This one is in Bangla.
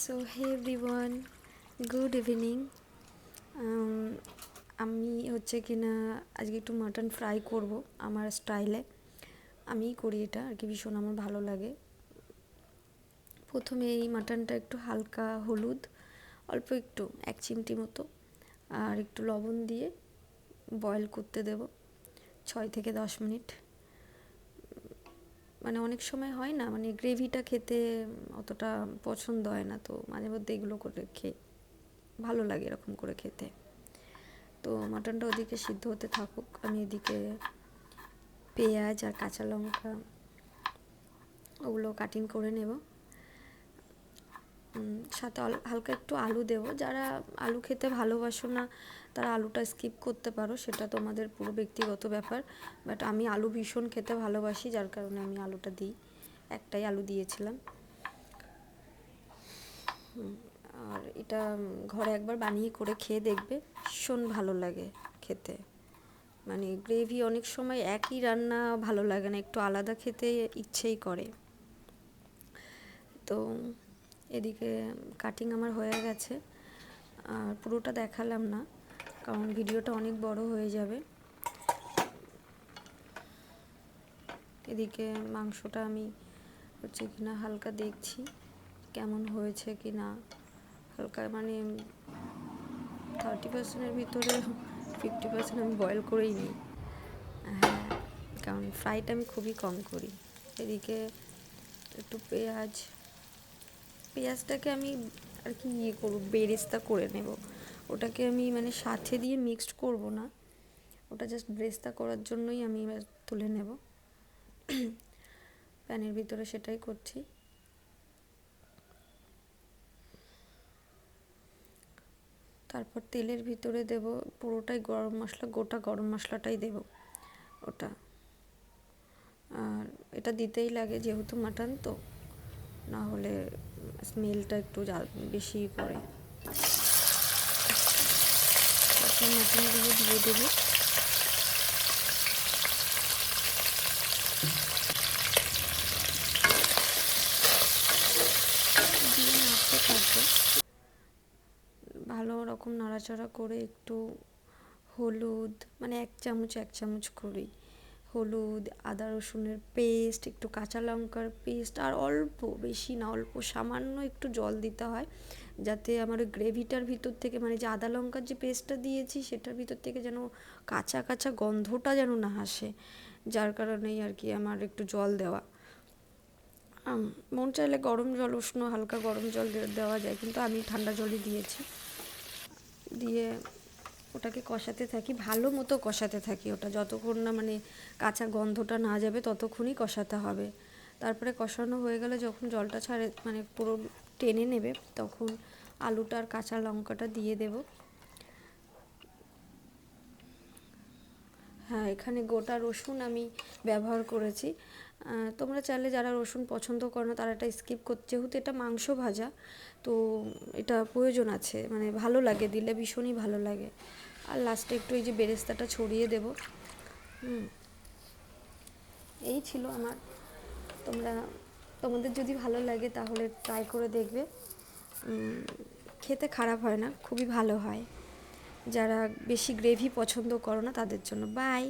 So hey everyone good evening আমি হচ্ছে কিনা আজকে একটু মাটন ফ্রাই করব আমার স্টাইলে আমিই করি এটা, আর কি ভীষণ আমার ভালো লাগে। প্রথমে এই মাটনটা একটু হালকা হলুদ, অল্প একটু, এক চিমটি মতো, আর একটু লবণ দিয়ে বয়েল করতে দেব, ছয় থেকে দশ মিনিট। মানে অনেক সময় হয় না মানে গ্রেভিটা খেতে অতটা পছন্দ হয় না, তো মাঝে মধ্যে এগুলো করে খেয়ে ভালো লাগে এরকম করে খেতে। তো মাটনটা ওদিকে সিদ্ধ হতে থাকুক, আমি এদিকে পেঁয়াজ আর কাঁচা লঙ্কা ওগুলো কাটিং করে নেব। সাথে হালকা একটু আলু দেব। যারা আলু খেতে ভালোবাসো না, তারা আলুটা স্কিপ করতে পারো, সেটা তোমাদের পুরো ব্যক্তিগত ব্যাপার। বাট আমি আলু ভীষণ খেতে ভালোবাসি, যার কারণে আমি আলুটা দিই। একটাই আলু দিয়েছিলাম। আর এটা ঘরে একবার বানিয়ে করে খেয়ে দেখবে, ভীষণ ভালো লাগে খেতে। মানে গ্রেভি অনেক সময় একই রান্না ভালো লাগে না, একটু আলাদা খেতে ইচ্ছেই করে। তো এদিকে কাটিং আমার হয়ে গেছে। আর পুরোটা দেখালাম না, কারণ ভিডিওটা অনেক বড় হয়ে যাবে। এদিকে মাংসটা আমি হচ্ছে কিনা হালকা দেখছি, কেমন হয়েছে কি না। হালকা মানে থার্টি পার্সেন্টের ভিতরে ফিফটি পার্সেন্ট আমি বয়েল করেই নিই। হ্যাঁ কারণ ফ্রাইটা আমি খুবই কম করি। এদিকে একটু পেঁয়াজ পেঁয়াজটাকে আমি আর কি ইয়ে করব, বেরেস্তা করে নেব। ওটাকে আমি মানে সাথে দিয়ে মিক্সড করব না। ওটা জাস্ট ব্রেস্তা করার জন্যই আমি এবার তুলে নেব। প্যানের ভিতরে সেটাই করছি। তারপর তেলের ভিতরে দেব পুরোটাই গরম মশলা, গোটা গরম মশলাটাই দেব ওটা। আর এটা দিতেই লাগে যেহেতু মাটন, তো না হলে স্মেলটা একটু বেশি করে তারপর দিয়ে দেবো। দিয়ে ভালো রকম নাড়াচাড়া করে একটু হলুদ মানে এক চামচ এক চামচ করি হলুদ, আদা রসুনের পেস্ট একটু কাঁচা লঙ্কার পেস্ট আর অল্প, বেশি না, অল্প সামান্য একটু জল দিতে হয়। যাতে আমার ওই গ্রেভিটার ভিতর থেকে মানে যে আদা লঙ্কার যে পেস্টটা দিয়েছি, সেটার ভিতর থেকে যেন কাঁচা কাঁচা গন্ধটা যেন না আসে। যার কারণেই আর কি আমার একটু জল দেওয়া। মন চাইলে গরম জল, উষ্ণ, হালকা গরম জল দেওয়া যায়, কিন্তু আমি ঠান্ডা জলই দিয়েছি। দিয়ে ওটাকে কষাতে থাকি, ভালো মতো কষাতে থাকি ওটা। যতক্ষণ না মানে কাঁচা গন্ধটা না যাবে ততক্ষণই কষাতে হবে। তারপরে কষানো হয়ে গেলে যখন জলটা ছাড়ে মানে পুরো টেনে নেবে, তখন আলুটা আর কাঁচা লঙ্কাটা দিয়ে দেব। হ্যাঁ এখানে গোটা রসুন আমি ব্যবহার করেছি। তোমরা চাইলে যারা রসুন পছন্দ করো না, তারা এটা স্কিপ করতে যেহেতু এটা মাংস ভাজা, তো এটা প্রয়োজন আছে মানে ভালো লাগে, দিলে ভীষণই ভালো লাগে। আর লাস্টে একটু এই যে বেরেস্তাটা ছড়িয়ে দেব। এই ছিল আমার, তোমরা, তোমাদের যদি ভালো লাগে তাহলে ট্রাই করে দেখবে। খেতে খারাপ হয় না, খুবই ভালো হয়। যারা বেশি গ্রেভি পছন্দ করো না তাদের জন্য। বাই